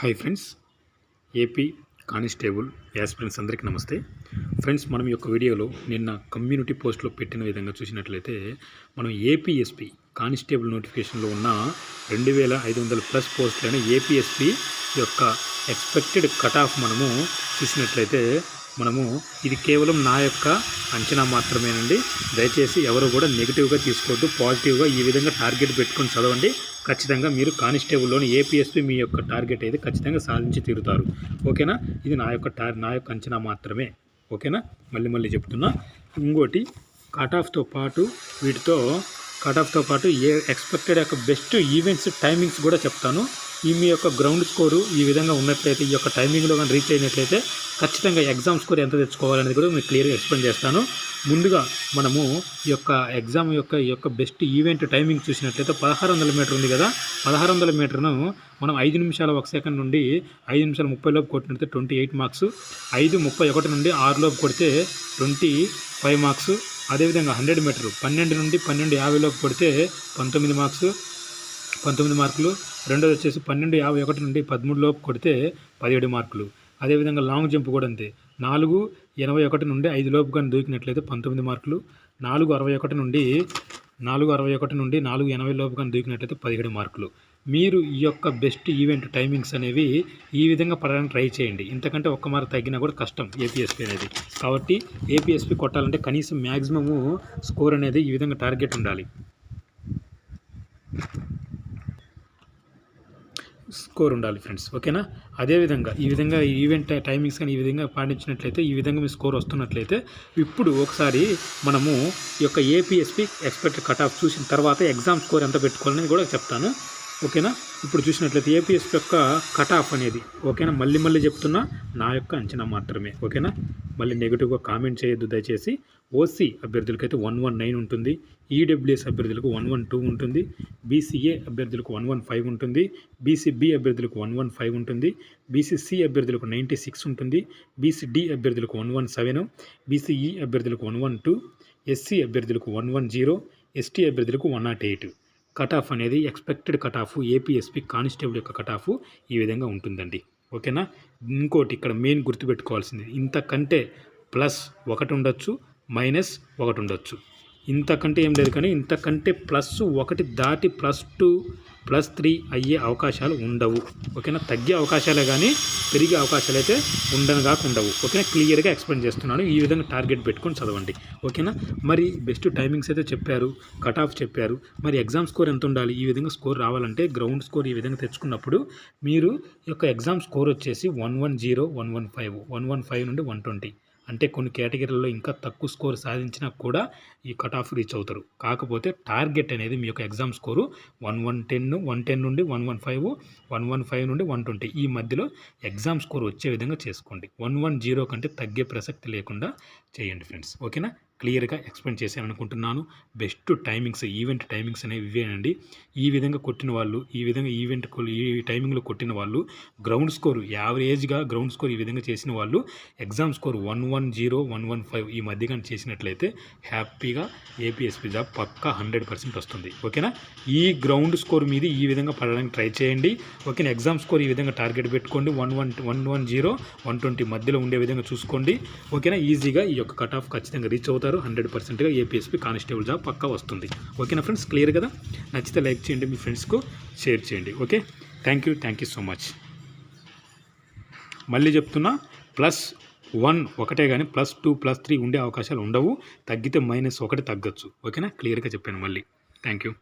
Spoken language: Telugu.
Hi friends AP constable aspirants అందరికీ నమస్తే. ఫ్రెండ్స్ మనం ఈ యొక్క వీడియోలో నిన్న కమ్యూనిటీ పోస్ట్లో పెట్టిన విధంగా చూసినట్లయితే మనం ఏపీఎస్పి కానిస్టేబుల్ నోటిఫికేషన్లో ఉన్న రెండు వేల ఐదు వందల ప్లస్ పోస్టులైన ఏపీఎస్పి యొక్క ఎక్స్పెక్టెడ్ కట్ ఆఫ్ మనము చూసినట్లయితే మనము ఇది కేవలం నా యొక్క అంచనా మాత్రమేనండి. దయచేసి ఎవరు కూడా నెగిటివ్గా తీసుకోవద్దు పాజిటివ్గా ఈ విధంగా టార్గెట్ పెట్టుకొని చదవండి. ఖచ్చితంగా మీరు కానిస్టేబుల్లోని ఏపీఎస్పీ మీ యొక్క టార్గెట్ అయితే ఖచ్చితంగా సాధించి తీరుతారు. ఓకేనా? ఇది నా యొక్క టార్ నా యొక్క అంచనా మాత్రమే. ఓకేనా? మళ్ళీ మళ్ళీ చెప్తున్నా. ఇంకోటి కట్ ఆఫ్తో పాటు వీటితో కట్ ఆఫ్తో పాటు ఏ ఎక్స్పెక్టెడ్ యొక్క బెస్ట్ ఈవెంట్స్ టైమింగ్స్ కూడా చెప్తాను. ఈ మీ యొక్క గ్రౌండ్ స్కోరు ఈ విధంగా ఉన్నట్లయితే ఈ యొక్క టైమింగ్లో కానీ రీచ్ అయినట్లయితే ఖచ్చితంగా ఎగ్జామ్ స్కోర్ ఎంత తెచ్చుకోవాలనేది కూడా మీకు క్లియర్గా ఎక్స్ప్లెయిన్ చేస్తాను. ముందుగా మనము ఈ యొక్క ఎగ్జామ్ యొక్క ఈ యొక్క బెస్ట్ ఈవెంట్ టైమింగ్ చూసినట్లయితే పదహారు వందల మీటర్ ఉంది కదా పదహారు వందల మీటర్ను మనం ఐదు నిమిషాల ఒక సెకండ్ నుండి ఐదు నిమిషాల ముప్పై లోపు కొట్టినట్లయితే ట్వంటీ ఎయిట్ మార్క్స్ ఐదు ముప్పై ఒకటి నుండి ఆరు లోపు కొడితే ట్వంటీ ఫైవ్ మార్క్స్ అదేవిధంగా హండ్రెడ్ మీటర్ పన్నెండు నుండి పన్నెండు యాభై లోపు కొడితే పంతొమ్మిది మార్క్స్ పంతొమ్మిది మార్కులు రెండోది వచ్చేసి పన్నెండు యాభై ఒకటి నుండి పదమూడు లోపు కొడితే పదిహేడు మార్కులు. అదేవిధంగా లాంగ్ జంప్ కూడా అంతే. నాలుగు ఎనభై ఒకటి నుండి ఐదు లోపు కానీ దూకినట్లయితే పంతొమ్మిది మార్కులు. నాలుగు అరవై ఒకటి నుండి నాలుగు అరవై ఒకటి నుండి నాలుగు ఎనభై లోపు కానీ దూకినట్లయితే పదిహేడు మార్కులు. మీరు ఈ యొక్క బెస్ట్ ఈవెంట్ టైమింగ్స్ అనేవి ఈ విధంగా పడడానికి ట్రై చేయండి. ఇంతకంటే ఒక్క మార్క్ తగ్గినా కూడా కష్టం ఏపీఎస్పీ అనేది. కాబట్టి ఏపీఎస్పీ కొట్టాలంటే కనీసం మ్యాక్సిమము స్కోర్ అనేది ఈ విధంగా టార్గెట్ ఉండాలి. స్కోర్ ఉండాలి ఫ్రెండ్స్ ఓకేనా? అదేవిధంగా ఈ విధంగా ఈవెంట్ టైమింగ్స్ కానీ ఈ విధంగా పాటించినట్లయితే ఈ విధంగా మీ స్కోర్ వస్తున్నట్లయితే ఇప్పుడు ఒకసారి మనము ఈ యొక్క ఏపీఎస్పీ ఎక్స్పెక్టెడ్ కట్ ఆఫ్ చూసిన తర్వాత ఎగ్జామ్ స్కోర్ ఎంత పెట్టుకోవాలని కూడా చెప్తాను. ఓకేనా? ఇప్పుడు చూసినట్లయితే ఏపీఎస్ యొక్క కట్ ఆఫ్ అనేది ఓకేనా? మళ్ళీ మళ్ళీ చెప్తున్నా నా యొక్క అంచనా మాత్రమే ఓకేనా? మళ్ళీ నెగిటివ్గా కామెంట్ చేయొద్దు దయచేసి. ఓసీ అభ్యర్థులకు అయితే వన్ వన్ నైన్ ఉంటుంది. ఈడబ్ల్యూఎస్ అభ్యర్థులకు వన్ వన్ టూ ఉంటుంది. బీసీఏ అభ్యర్థులకు వన్ వన్ ఫైవ్ ఉంటుంది. బీసీబీ అభ్యర్థులకు వన్ వన్ ఫైవ్ ఉంటుంది. బీసీసీ అభ్యర్థులకు నైంటీ సిక్స్ ఉంటుంది. బీసీడీ అభ్యర్థులకు వన్ వన్ సెవెన్ బీసీఈ అభ్యర్థులకు వన్ వన్ టూ ఎస్సీ అభ్యర్థులకు వన్ వన్ జీరో ఎస్టీ అభ్యర్థులకు one not eight cut off అనేది expected cut off APSP constable యొక్క కట్ ఆఫ్ ఈ విధంగా ఉంటుందండి. ఓకేనా? ఇంకోటి ఇక్కడ మెయిన్ గుర్తుపెట్టుకోవాల్సింది. ఇంతకంటే ప్లస్ ఒకటి ఉండొచ్చు మైనస్ ఒకటి ఉండొచ్చు. ఇంతకంటే ఏం లేదు కానీ ఇంతకంటే ప్లస్ ఒకటి దాటి ప్లస్ టూ ప్లస్ త్రీ అయ్యే అవకాశాలు ఉండవు. ఓకేనా? తగ్గే అవకాశాలే కానీ పెరిగే అవకాశాలు అయితే ఉండనుగా ఉండవు. ఓకేనా? క్లియర్గా ఎక్స్ప్లెయిన్ చేస్తున్నాను. ఈ విధంగా టార్గెట్ పెట్టుకొని చదవండి. ఓకేనా? మరి బెస్ట్ టైమింగ్స్ అయితే చెప్పారు కట్ ఆఫ్ చెప్పారు. మరి ఎగ్జామ్ స్కోర్ ఎంత ఉండాలి? ఈ విధంగా స్కోర్ రావాలంటే గ్రౌండ్ స్కోర్ ఈ విధంగా తెచ్చుకున్నప్పుడు మీరు యొక్క ఎగ్జామ్ స్కోర్ వచ్చేసి one one zero one one five one one five నుండి వన్ ట్వంటీ. అంటే కొన్ని కేటగిరీల్లో ఇంకా తక్కువ స్కోర్ సాధించినా కూడా ఈ కట్ ఆఫ్ రీచ్ అవుతారు. కాకపోతే టార్గెట్ అనేది మీ యొక్క exam score one one ten one ten నుండి one one five one one five నుండి వన్ ట్వంటీ ఈ మధ్యలో ఎగ్జామ్ స్కోర్ వచ్చే విధంగా చేసుకోండి. వన్ వన్ జీరో కంటే తగ్గే ప్రసక్తి లేకుండా చేయండి ఫ్రెండ్స్. ఓకేనా? క్లియర్గా ఎక్స్ప్లెయిన్ చేశాను అనుకుంటున్నాను బెస్ట్ టైమింగ్స్ ఈవెంట్ టైమింగ్స్ అనేవి ఇవేనండి. ఈ విధంగా కొట్టిన వాళ్ళు ఈ విధంగా ఈవెంట్ ఈ టైమింగ్లో కొట్టిన వాళ్ళు గ్రౌండ్ స్కోర్ యావరేజ్గా గ్రౌండ్ స్కోర్ ఈ విధంగా చేసిన వాళ్ళు exam score one one zero one one five ఈ మధ్య కానీ చేసినట్లయితే హ్యాపీగా ఏపీఎస్పీ జాబ్ పక్కా హండ్రెడ్ పర్సెంట్ వస్తుంది. ఓకేనా? ఈ గ్రౌండ్ స్కోర్ మీద ఈ విధంగా పడడానికి ట్రై చేయండి. ఓకేనా? ఎగ్జామ్ స్కోర్ ఈ విధంగా టార్గెట్ పెట్టుకోండి. One one one one zero one twenty మధ్యలో ఉండే విధంగా చూసుకోండి. ఓకేనా? ఈజీగా ఈ యొక్క కట్ ఆఫ్ ఖచ్చితంగా రీచ్ అవుతారు. హండ్రెడ్ పర్సెంట్గా ఏపీఎస్పీ కానిస్టేబుల్ జాబ్ పక్కా వస్తుంది. ఓకేనా ఫ్రెండ్స్? క్లియర్ కదా? నచ్చితే లైక్ చేయండి మీ ఫ్రెండ్స్కు షేర్ చేయండి. Okay? Thank you thank you so much. మళ్ళీ చెప్తున్నా ప్లస్ వన్ ఒకటే కానీ ప్లస్ టూ ప్లస్ త్రీ ఉండే అవకాశాలు ఉండవు. తగ్గితే మైనస్ ఒకటి తగ్గచ్చు. ఓకేనా? క్లియర్గా చెప్పాను మళ్ళీ. Thank you.